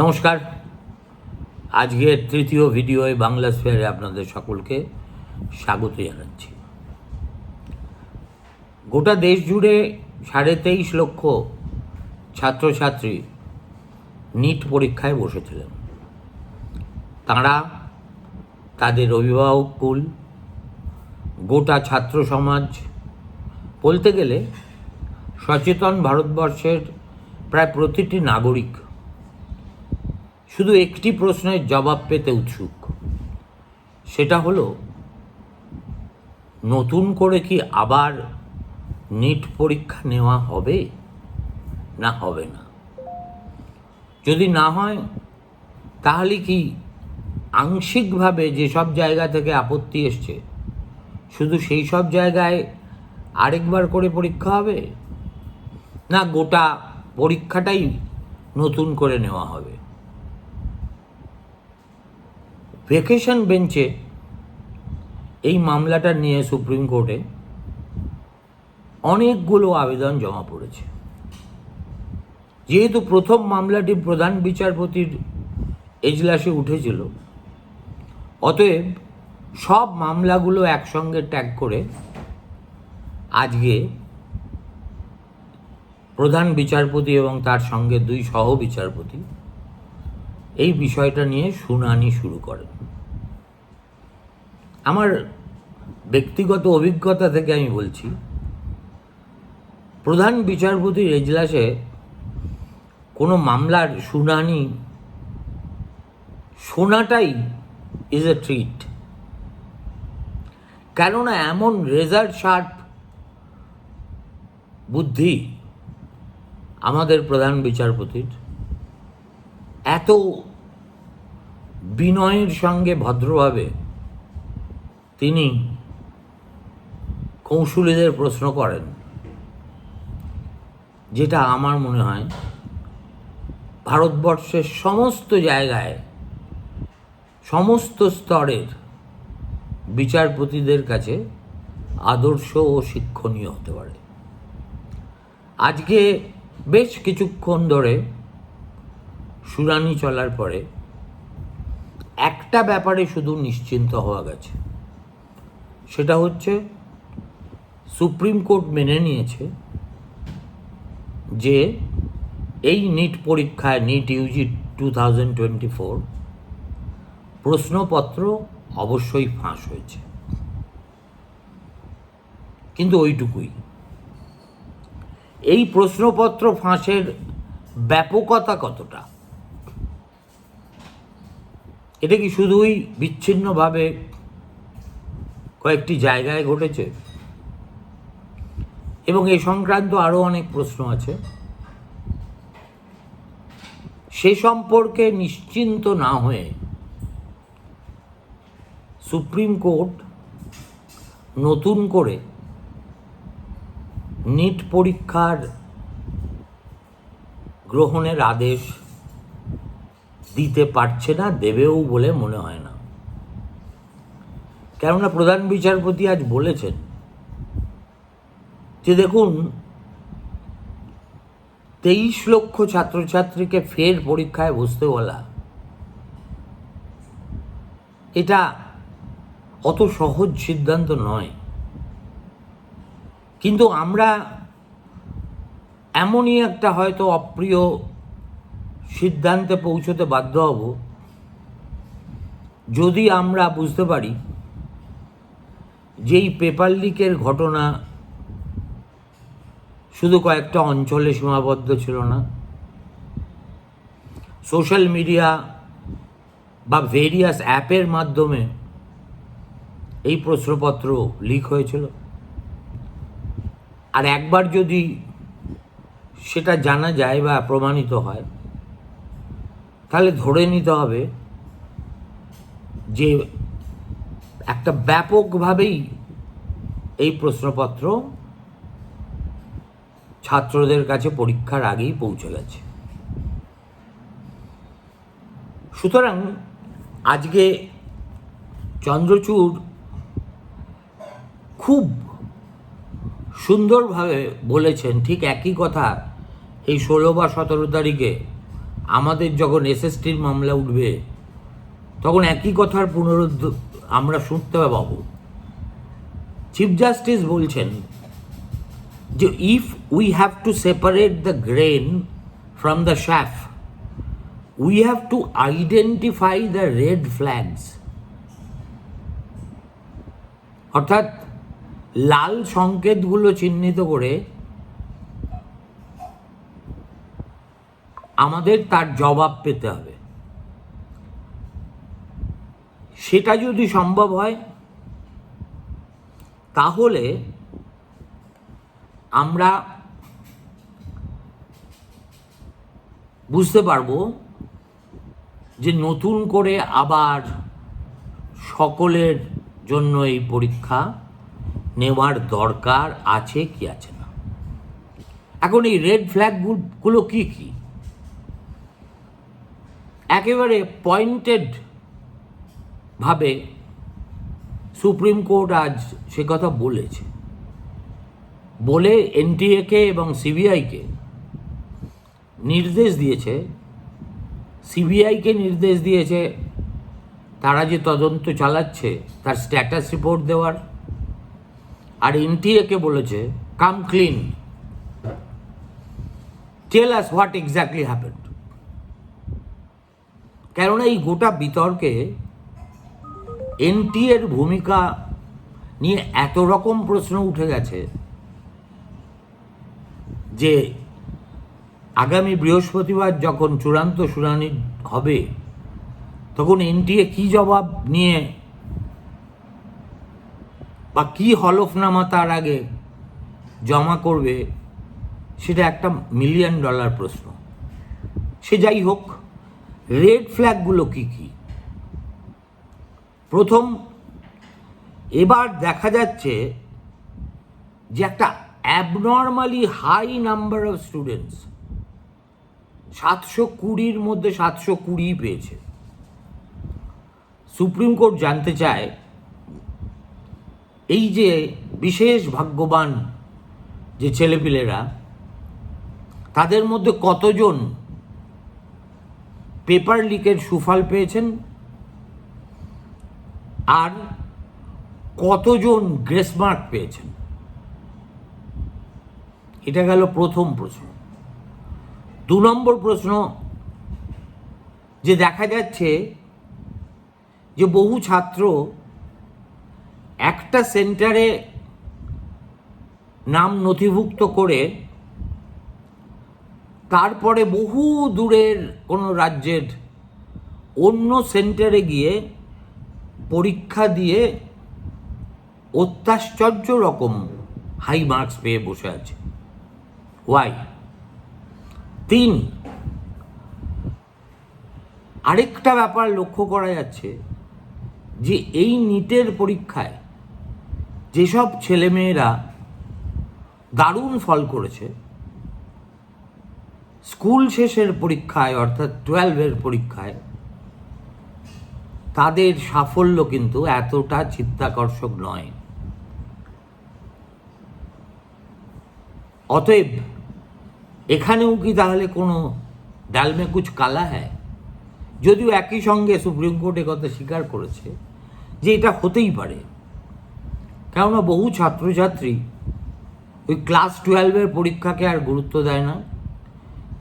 নমস্কার। আজকের তৃতীয় ভিডিওয়ে বাংলা স্পেয়ারে আপনাদের সকলকে স্বাগত জানাচ্ছি। গোটা দেশ জুড়ে সাড়ে তেইশ লক্ষ ছাত্রছাত্রী নিট পরীক্ষায় বসেছিলেন। তাঁরা তাদের অভিভাবক কুল, গোটা ছাত্র সমাজ বলতে গেলে সচেতন ভারতবর্ষের প্রায় প্রতিটি নাগরিক শুধু একটি প্রশ্নের জবাব পেতে উৎসুক। সেটা হলো, নতুন করে কি আবার নিট পরীক্ষা নেওয়া হবে? না হবে না। যদি না হয়, তাহলে কি আংশিকভাবে যেসব জায়গা থেকে আপত্তি এসছে, শুধু সেই সব জায়গায় আরেকবার করে পরীক্ষা হবে? না, গোটা পরীক্ষাটাই নতুন করে নেওয়া হবে? ভেকেশন বেঞ্চে এই মামলাটা নিয়ে সুপ্রিম কোর্টে অনেকগুলো আবেদন জমা পড়েছে। যেহেতু প্রথম মামলাটি প্রধান বিচারপতির এজলাসে উঠেছিল, অতএব সব মামলাগুলো একসঙ্গে ট্যাগ করে আজকে প্রধান বিচারপতি এবং তার সঙ্গে দুই সহ বিচারপতি এই বিষয়টা নিয়ে শুনানি শুরু করেন। আমার ব্যক্তিগত অভিজ্ঞতা থেকে আমি বলছি, প্রধান বিচারপতির এজলাসে কোনো মামলার শুনানি শোনাটাই ইজ এ ট্রিট কেননা এমন রেজাল্ট শার্প বুদ্ধি আমাদের প্রধান বিচারপতির এত বিনয়ের সঙ্গে ভদ্রভাবে তিনি কৌশলীদের প্রশ্ন করেন, যেটা আমার মনে হয় ভারতবর্ষের সমস্ত জায়গায়, সমস্ত স্তরের বিচারপতিদের কাছে আদর্শ ও শিক্ষণীয় হতে পারে। আজকে বেশ কিছুক্ষণ ধরে শুনানি চলার পরে একটা ব্যাপারে শুধু নিশ্চিন্ত হওয়া গেছে। সেটা হচ্ছে, সুপ্রিম কোর্ট মেনে নিয়েছে যে এই নিট পরীক্ষায়, NEET UG two thousand twenty four প্রশ্নপত্র অবশ্যই ফাঁস হয়েছে। কিন্তু ওইটুকুই। এই প্রশ্নপত্র ফাঁসের ব্যাপকতা কতটা? এটা কি শুধুই বিচ্ছিন্নভাবে কয়েকটি জায়গায় ঘটেছে? এবং এ সংক্রান্ত আরও অনেক প্রশ্ন আছে। সে সম্পর্কে নিশ্চিন্ত না হয়ে সুপ্রিম কোর্ট নতুন করে নিট পরীক্ষার গ্রহণের আদেশ দিতে পারছে না, দেবেও বলে মনে হয় না। কেননা প্রধান বিচারপতি আজ বলেছেন যে দেখুন, তেইশ লক্ষ ছাত্রছাত্রীকে ফের পরীক্ষায় বসতে বলা, এটা অত সহজ সিদ্ধান্ত নয়। কিন্তু আমরা এমনই একটা হয়তো অপ্রিয় সিদ্ধান্তে পৌঁছতে বাধ্য হব। যদি আমরা বুঝতে পারি যেই পেপার লিকের ঘটনা শুধু কয়েকটা অঞ্চলে সীমাবদ্ধ ছিল না, সোশ্যাল মিডিয়া বা ভেরিয়াস অ্যাপের মাধ্যমে এই প্রশ্নপত্র লিক হয়েছিল। আর একবার যদি সেটা জানা যায় বা প্রমাণিত হয় তাহলে ধরে নিতে হবে যে একটা ব্যাপকভাবেই এই প্রশ্নপত্র ছাত্রদের কাছে পরীক্ষার আগেই পৌঁছে গেছে। সুতরাং আজকে চন্দ্রচূড় খুব সুন্দরভাবে বলেছেন, ঠিক একই কথা, এই ষোলো বা সতেরো তারিখে আমাদের যখন এসএসটির মামলা উঠবে, তখন একই কথার পুনরুদ্ধ, আমরা শুনতে পাবো। চিফ জাস্টিস বলছেন যে if we have to separate the grain from the chaff we have to identify the red flags অর্থাৎ, লাল সংকেতগুলো চিহ্নিত করে আমাদের তার জবাব পেতে হবে। সেটা যদি সম্ভব হয়, তাহলে আমরা বুঝতে পারব যে নতুন করে আবার সকলের জন্য এই পরীক্ষা নেওয়ার দরকার আছে কি আছে না। এখন এই রেড ফ্ল্যাগগুলো কি কি? একেবারে পয়েন্টেড ভাবে সুপ্রিম কোর্ট আজ সে কথা বলেছে। বলে এনটিএকে এবং সিবিআইকে নির্দেশ দিয়েছে, সিবিআইকে নির্দেশ দিয়েছে, তারা যে তদন্ত চালাচ্ছে, তার স্ট্যাটাস রিপোর্ট দেওয়ার। আর এনটিএকে বলেছে come clean tell us what exactly happened কেননা এই গোটা বিতর্কে এনটি এর ভূমিকা নিয়ে এত রকম প্রশ্ন উঠে গেছে যে আগামী বৃহস্পতিবার যখন চূড়ান্ত শুনানি হবে, তখন এনটিএ কি জবাব নিয়ে বা কি হলফনামা তার আগে জমা করবে, সেটা একটা মিলিয়ন ডলার প্রশ্ন। সে যাই হোক রেড ফ্ল্যাগগুলো কি কি? প্রথম, এবার দেখা যাচ্ছে যে একটা abnormally high number of students সাতশো কুড়ির মধ্যে সাতশো কুড়ি পেয়েছে। সুপ্রিম কোর্ট জানতে চায়, এই যে বিশেষ ভাগ্যবান যে ছেলেপিলেরা, তাদের মধ্যে কতজন পেপার লিকের সুফল পেয়েছেন। আর কতজন গ্রেসমার্ক পেয়েছেন? এটা গেল প্রথম প্রশ্ন। দু নম্বর প্রশ্ন যে দেখা যাচ্ছে যে বহু ছাত্র একটা সেন্টারে নাম নথিভুক্ত করে তারপরে বহু দূরের কোনো রাজ্যের অন্য সেন্টারে গিয়ে পরীক্ষা দিয়ে অত্যাশ্চর্য রকম হাই মার্কস পেয়ে বসে আছে। ওয়াই তিন, আরেকটা ব্যাপার লক্ষ্য করা যাচ্ছে যে এই নিটের পরীক্ষায় যেসব ছেলেমেয়েরা দারুণ ফল করেছে স্কুল শেষের পরীক্ষায়, অর্থাৎ টুয়েলভের পরীক্ষায়, তাদের সাফল্য কিন্তু এতটা চিত্তাকর্ষক নয়। অতএব, এখানেও কি তাহলে কোনো ডালমে কুচ কালা হ্যায়? যদিও একই সঙ্গে সুপ্রিম কোর্ট কথা স্বীকার করেছে যে এটা হতেই পারে। কেননা বহু ছাত্রছাত্রী ওই ক্লাস টুয়েলভের পরীক্ষাকে আর গুরুত্ব দেয় না।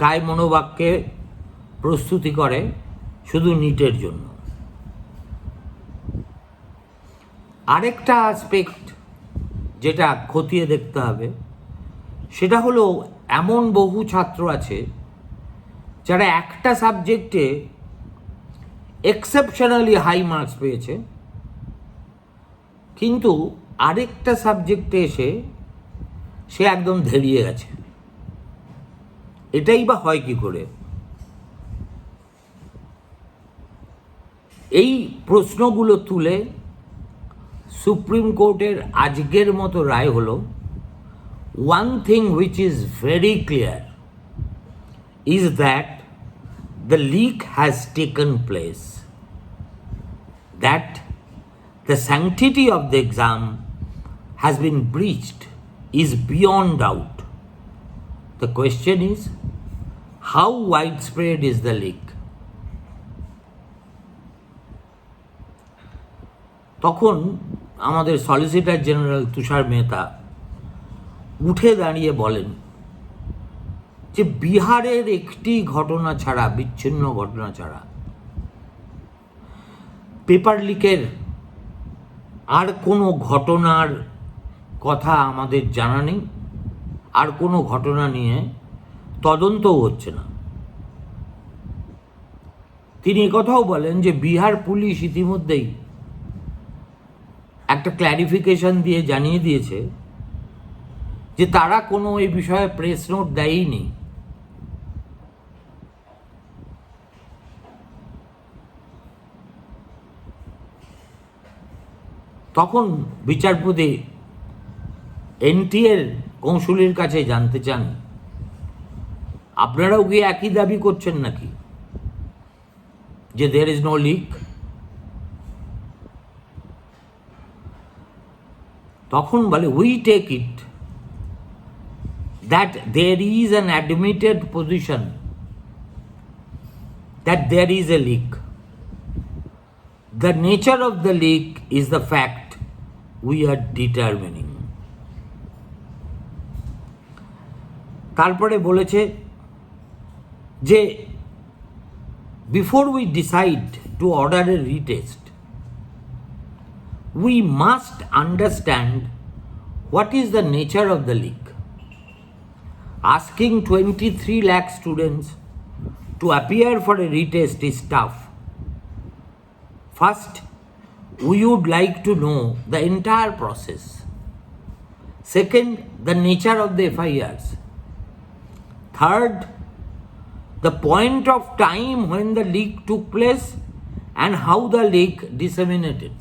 কায় মনোবাক্যে প্রস্তুতি করে শুধু নিটের জন্য। আরেকটা আসপেক্ট যেটা খতিয়ে দেখতে হবে, সেটা হলো এমন বহু ছাত্র আছে যারা একটা সাবজেক্টে এক্সেপশনালি হাই মার্কস পেয়েছে, কিন্তু আরেকটা সাবজেক্টে এসে সে একদম ধেরিয়ে গেছে। এটাই বা হয় কি করে এই প্রশ্নগুলো তুলে সুপ্রিম কোর্টের আজকের মতো রায় হলো one thing which is very clear is that the leak has taken place that the sanctity of the exam has been breached is beyond doubt. The question is wide spread is the leak তখন আমাদের solicitor general তুষার মেহতা উঠে দাঁড়িয়ে বলেন যে বিহারের একটি ঘটনা ছাড়া, বিচ্ছিন্ন ঘটনা ছাড়া পেপার লিকের আর কোনো ঘটনার কথা আমাদের জানা নেই। আর কোনো ঘটনা নিয়ে তদন্তও হচ্ছে না। তিনি কথাও বলেন যে বিহার পুলিশ ইতিমধ্যেই একটা ক্ল্যারিফিকেশন দিয়ে জানিয়ে দিয়েছে যে তারা কোনো এই বিষয়ে প্রেস নোট দেয়নি। তখন বিচারপতি এনটিএর কৌশলীর কাছে জানতে চান? আপনারাও কি একই দাবি করছেন নাকি? যে দের ইজ নো লিক তখন বলে we take it that there is an admitted position that there is a leak The nature of the leak is the fact we are determining. তারপরে বলেছে যে before we decide to order a retest we must understand what is the nature of the leak. Asking 23 lakh students to appear for a retest is tough. First, we would like to know the entire process. Second, the nature of the FIRs. Third, the point of time when the leak took place and how the leak disseminated.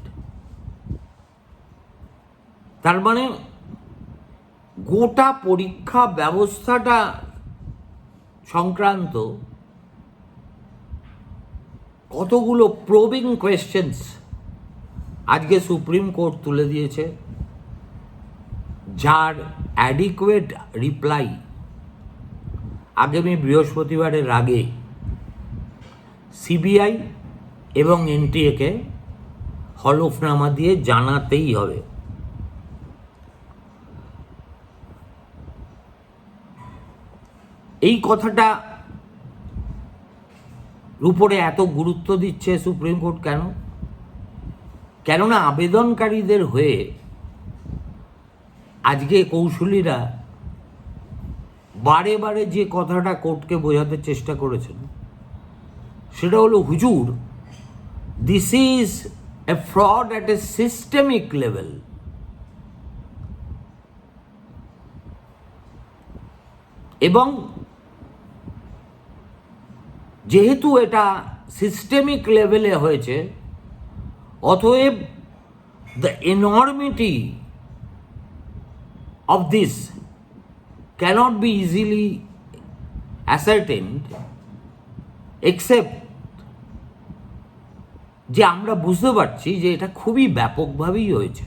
তার মানে গোটা পরীক্ষা ব্যবস্থাটা সংক্রান্ত কতগুলো probing questions আজকে supreme court তুলে দিয়েছে যার অ্যাডিকুয়েট রিপ্লাই আগামী বৃহস্পতিবারের আগে সিবিআই এবং এনটিএকে হলফনামা দিয়ে জানাতেই হবে। এই কথাটা উপরে এত গুরুত্ব দিচ্ছে সুপ্রিম কোর্ট কেন? কেননা আবেদনকারীদের হয়ে আজকে কৌশলীরা বারে বারে যে কথাটা কোর্টকে বোঝাতে চেষ্টা করেছেন, সেটা হলো, হুজুর this is a fraud at a systemic level এবং যেহেতু এটা সিস্টেমিক লেভেলে হয়েছে, অতএব the enormity of this cannot be easily ascertained, except যে আমরা বুঝতে পারছি যে এটা খুবই ব্যাপকভাবেই হয়েছে।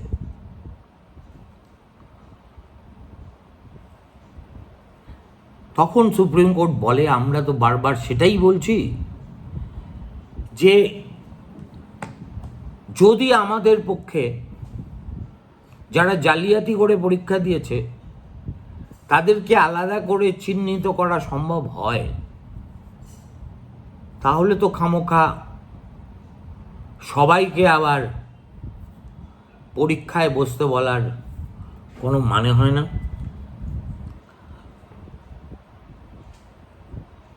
তখন সুপ্রিম কোর্ট বলে, আমরা তো বারবার সেটাই বলছি যে যদি আমাদের পক্ষে যারা জালিয়াতি করে পরীক্ষা দিয়েছে তাদেরকে আলাদা করে চিহ্নিত করা সম্ভব হয়। তাহলে তো খামোখা। সবাইকে আবার পরীক্ষায় বসতে বলার কোনো মানে হয় না।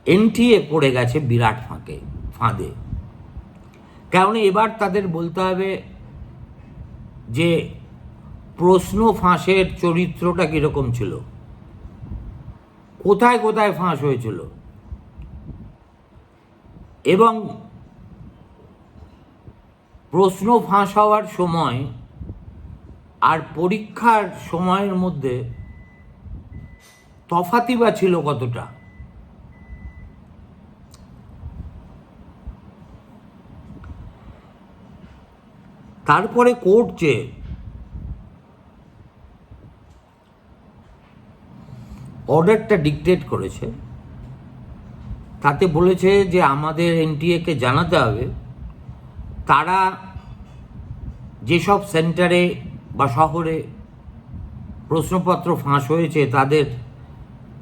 এনটিএ পড়ে গেছে বিরাট ফাঁকে, ফাঁদে। কারণ এবার তাদের বলতে হবে যে প্রশ্ন ফাঁসের চরিত্রটা কীরকম ছিল। কোথায় কোথায় ফাঁস হয়েছিল? এবং প্রশ্ন ফাঁস হওয়ার সময় আর পরীক্ষার সময়ের মধ্যে তফাতি বা ছিল কতটা? তারপরে কোর্ট যে অর্ডারটা ডিকটেট করেছে। তাতে বলেছে যে আমাদের এনটিএকে জানাতে হবে, তারা যেসব সেন্টারে বা শহরে প্রশ্নপত্র ফাঁস হয়েছে, তাদের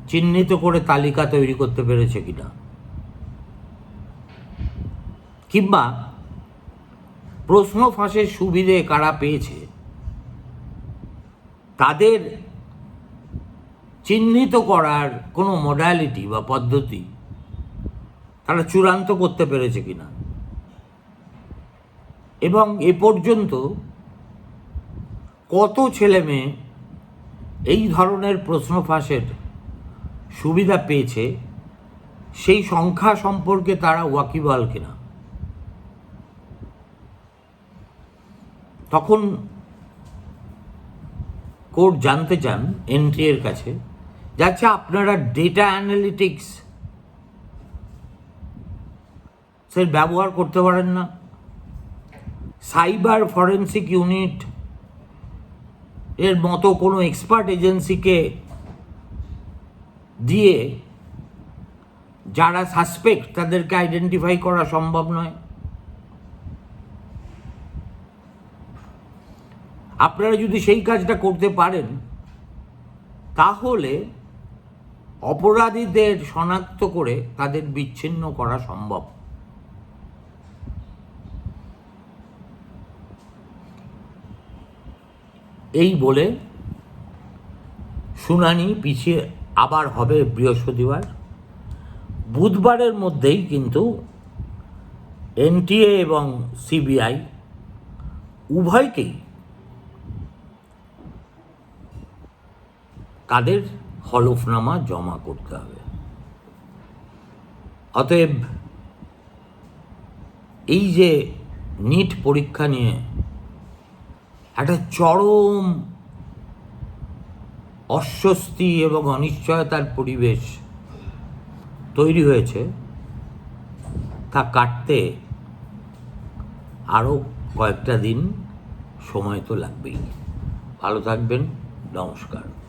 চিহ্নিত করে তালিকা তৈরি করতে পেরেছে কিনা। কিংবা প্রশ্ন ফাঁসের সুবিধে কারা পেয়েছে, তাদের চিহ্নিত করার কোনো মডালিটি বা পদ্ধতি তারা চূড়ান্ত করতে পেরেছে কিনা। এবং এ পর্যন্ত কত ছেলে মেয়ে এই ধরনের প্রশ্ন ফাঁসের সুবিধা পেয়েছে, সেই সংখ্যা সম্পর্কে তারা ওয়াকিবল কিনা। তখন কোর্ট জানতে চান, এনটিএর কাছে যাচ্ছে আপনারা ডেটা অ্যানালিটিক্স সে ব্যবহার করতে পারেন না। সাইবার ফরেন্সিক ইউনিট এর মতো কোনো এক্সপার্ট এজেন্সিকে দিয়ে যারা সাসপেক্ট তাদেরকে আইডেন্টিফাই করা সম্ভব নয়। আপনারা যদি সেই কাজটা করতে পারেন, তাহলে অপরাধীদের শনাক্ত করে তাদের বিচ্ছিন্ন করা সম্ভব। এই বলে শুনানি পিছিয়ে আবার হবে বৃহস্পতিবার। বুধবারের মধ্যেই কিন্তু এনটিএ এবং সিবিআই উভয়কেই তাদের হলফনামা জমা করতে হবে। অতএব এই যে নিট পরীক্ষা নিয়ে একটা চরম অস্বস্তি এবং অনিশ্চয়তার পরিবেশ তৈরি হয়েছে, তা কাটতে আরও কয়েকটা দিন সময় তো লাগবেই। ভালো থাকবেন, নমস্কার।